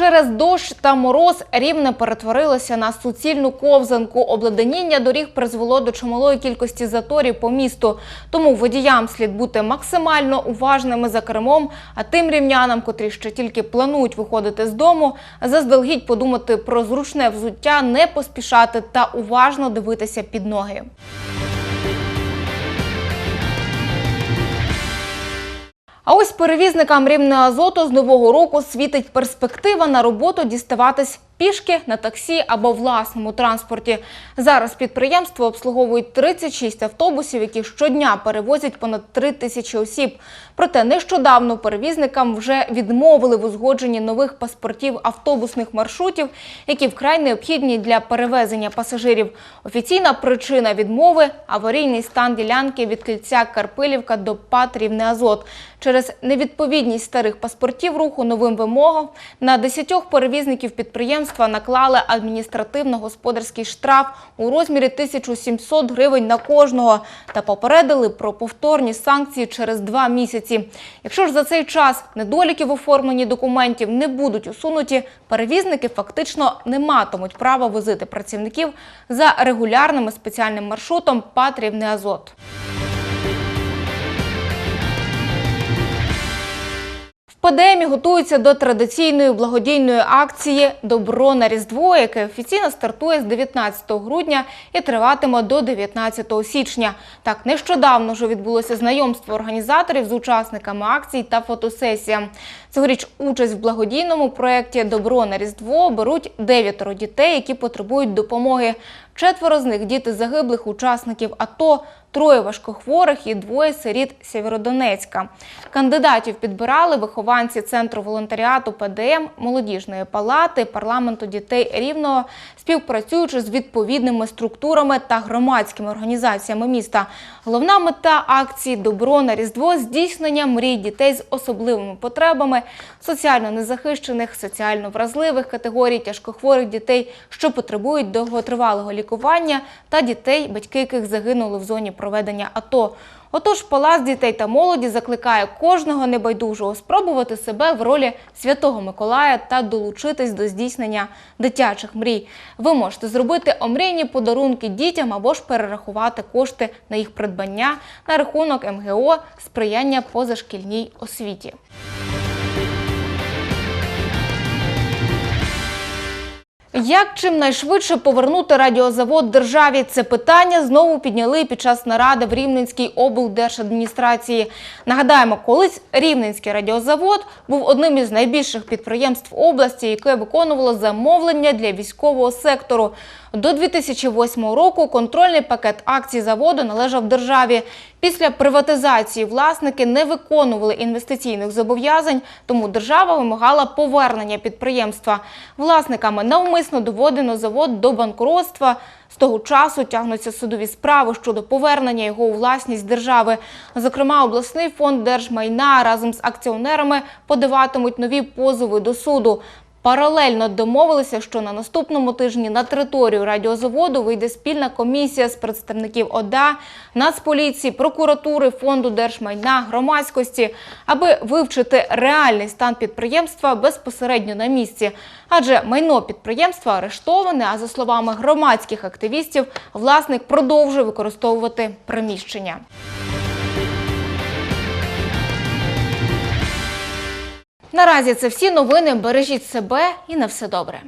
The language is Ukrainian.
Через дощ та мороз рівне перетворилося на суцільну ковзанку. Обледеніння доріг призвело до чималої кількості заторів по місту. Тому водіям слід бути максимально уважними за кермом. А тим рівнянам, котрі ще тільки планують виходити з дому, заздалегідь подумати про зручне взуття, не поспішати та уважно дивитися під ноги. А ось перевізникам рівне азоту з нового року світить перспектива на роботу діставатись пішки на таксі або власному транспорті. Зараз підприємство обслуговують 36 автобусів, які щодня перевозять понад 3 тисячі осіб. Проте нещодавно перевізникам вже відмовили в узгодженні нових паспортів автобусних маршрутів, які вкрай необхідні для перевезення пасажирів. Офіційна причина відмови аварійний стан ділянки від кільця Карпилівка до ПАТ «Рівне Азот». Через невідповідність старих паспортів руху новим вимогам на 10 перевізників підприємства наклали адміністративно-господарський штраф у розмірі 1700 гривень на кожного та попередили про повторні санкції через два місяці. Якщо ж за цей час недоліки в оформленні документів не будуть усунуті, перевізники фактично не матимуть права возити працівників за регулярним спеціальним маршрутом ПАТ «Рівне Азот». В ПДМі готуються до традиційної благодійної акції Добро на Різдво, яке офіційно стартує з 19 грудня і триватиме до 19 січня. Так нещодавно вже відбулося знайомство організаторів з учасниками акцій та фотосесія. Цьогоріч участь в благодійному проєкті Добро на Різдво беруть дев'ятеро дітей, які потребують допомоги. Четверо з них діти загиблих учасників АТО, троє важкохворих і двоє сиріт Сєвєродонецька. Кандидатів підбирали вихованці Центру волонтеріату ПДМ, молодіжної палати, парламенту дітей Рівного, співпрацюючи з відповідними структурами та громадськими організаціями міста. Головна мета акції Добро на Різдво здійснення мрій дітей з особливими потребами, соціально незахищених, соціально вразливих категорій, тяжкохворих дітей, що потребують довготривалого лікування, та дітей, батьки яких загинули в зоні проведення АТО. Отож, Палац дітей та молоді закликає кожного небайдужого спробувати себе в ролі Святого Миколая та долучитись до здійснення дитячих мрій. Ви можете зробити омрійні подарунки дітям або ж перерахувати кошти на їх придбання на рахунок МГО сприяння позашкільній освіті. Як чим найшвидше повернути радіозавод державі? Це питання знову підняли під час наради в Рівненській облдержадміністрації. Нагадаємо, колись Рівненський радіозавод був одним із найбільших підприємств області, яке виконувало замовлення для військового сектору. До 2008 року контрольний пакет акцій заводу належав державі. Після приватизації власники не виконували інвестиційних зобов'язань, тому держава вимагала повернення підприємства. Власниками навмисно доводено завод до банкротства. З того часу тягнуться судові справи щодо повернення його у власність держави. Зокрема, обласний фонд держмайна разом з акціонерами подаватимуть нові позови до суду. Паралельно домовилися, що на наступному тижні на територію радіозаводу вийде спільна комісія з представників ОДА, Нацполіції, прокуратури, фонду держмайна, громадськості, аби вивчити реальний стан підприємства безпосередньо на місці. Адже майно підприємства арештоване, а за словами громадських активістів, власник продовжує використовувати приміщення. Наразі це всі новини. Бережіть себе і на все добре.